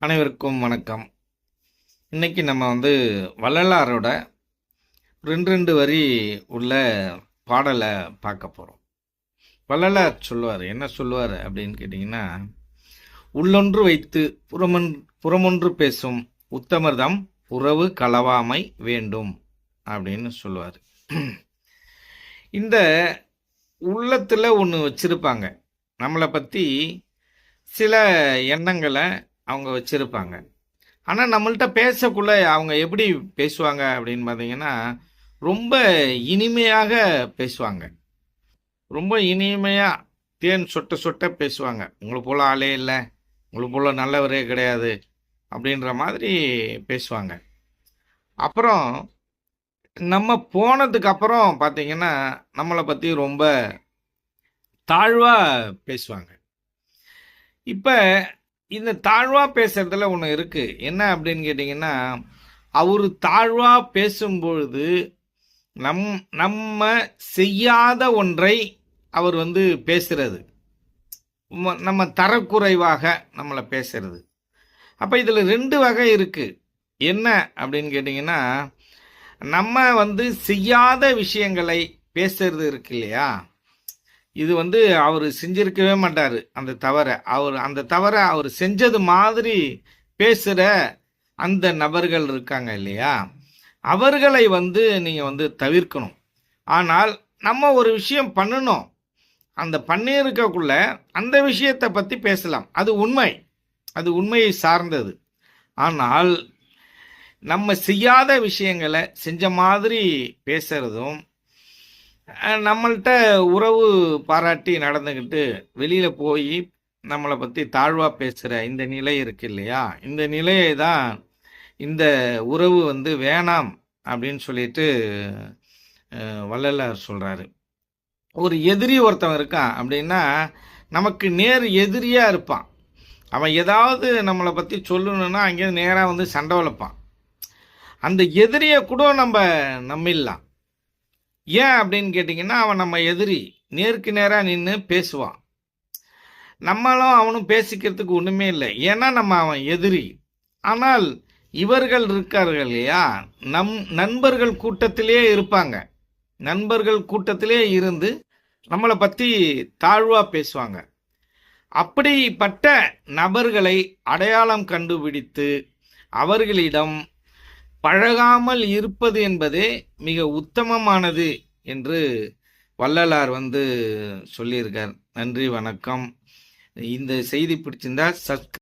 அனைவருக்கும் வணக்கம். இன்னைக்கு நம்ம வந்து வள்ளலாரோட ரெண்டு ரெண்டு வரி உள்ள பாடலை பார்க்க போகிறோம் வள்ளலார் சொல்லுவார் என்ன சொல்லுவார்? அப்படின்னு கேட்டிங்கன்னா உள்ளொன்று வைத்து புறமொன் புறமொன்று பேசும் உத்தமர்தம் உறவு களவாமை வேண்டும் அப்படின்னு சொல்லுவார். இந்த உள்ளத்தில் ஒன்று வச்சுருப்பாங்க. நம்மளை பற்றி சில எண்ணங்களை அவங்க வச்சுருப்பாங்க. ஆனால் நம்மள்ட்ட பேசக்குள்ள அவங்க எப்படி பேசுவாங்க அப்படின்னு பார்த்தீங்கன்னா ரொம்ப இனிமையாக பேசுவாங்க. ரொம்ப இனிமையாக தேன் சொட்ட சொட்ட பேசுவாங்க. உங்களை போல் ஆளே இல்லை. உங்களை போல் நல்லவரே கிடையாது. அப்படின்ற மாதிரி பேசுவாங்க. அப்புறம் நம்ம போனதுக்கு அப்புறம் பார்த்தீங்கன்னா நம்மளை பற்றி ரொம்ப தாழ்வாக பேசுவாங்க. இப்போ இந்த தாழ்வா பேசுறதுல ஒன்று இருக்கு. என்ன அப்படின்னு கேட்டிங்கன்னா அவர் தாழ்வா பேசும்பொழுது நம் நம்ம செய்யாத ஒன்றை அவர் வந்து பேசுறது. நம்ம தரக்குறைவாக நம்மளை பேசுறது. அப்போ இதில் ரெண்டு வகை இருக்கு. என்ன அப்படின்னு கேட்டிங்கன்னா நம்ம வந்து செய்யாத விஷயங்களை பேசுறது இருக்கு இல்லையா? இது வந்து அவர் செஞ்சிருக்கவே மாட்டார் அந்த தவறை. அவர் அந்த தவறை அவர் செஞ்சது மாதிரி பேசுகிற அந்த நபர்கள் இருக்காங்க இல்லையா? அவர்களை வந்து நீங்கள் வந்து தவிர்க்கணும். ஆனால் நம்ம ஒரு விஷயம் பண்ணணும். அந்த பண்ணியிருக்கக்குள்ள அந்த விஷயத்தை பற்றி பேசலாம். அது உண்மை. அது உண்மையை சார்ந்தது. ஆனால் நம்ம செய்யாத விஷயங்களை செஞ்ச மாதிரி பேசுகிறதும் நம்மள்கிட்ட உறவு பாராட்டி நடந்துக்கிட்டு வெளியில் போய் நம்மளை பற்றி தாழ்வாக பேசுகிற இந்த நிலை இருக்கு இல்லையா? இந்த நிலையை தான் இந்த உறவு வந்து வேணாம் அப்படின்னு சொல்லிட்டு வள்ளலார் சொல்கிறாரு ஒரு எதிரி ஒருத்தவன் இருக்கான் அப்படின்னா நமக்கு நேர் எதிரியாக இருப்பான். அவன் ஏதாவது நம்மளை பற்றி சொல்லணுன்னா அங்கேயிருந்து நேராக வந்து சண்டை வளர்ப்பான். அந்த எதிரியை கூட நம்ம நம்பிடலாம். ஏன் அப்படின்னு கேட்டிங்கன்னா அவன் நம்ம எதிரி. நேருக்கு நேராக நின்று பேசுவான். நம்மளும் அவனும் பேசிக்கிறதுக்கு ஒன்றுமே இல்லை. ஏன்னா நம்ம அவன் எதிரி. ஆனால் இவர்கள் இருக்கார்கள் இல்லையா? நம் நண்பர்கள் கூட்டத்திலே இருப்பாங்க. நண்பர்கள் கூட்டத்திலே இருந்து நம்மளை பற்றி தாழ்வாக பேசுவாங்க. அப்படிப்பட்ட நபர்களை அடையாளம் கண்டுபிடித்து அவர்களிடம் பழகாமல் இருப்பது என்பதே மிக உத்தமமானது என்று வள்ளலார் வந்து சொல்லியிருக்கார். நன்றி வணக்கம். இந்த செய்தி பிடிச்சிருந்தா சப்ஸ்கிரைப்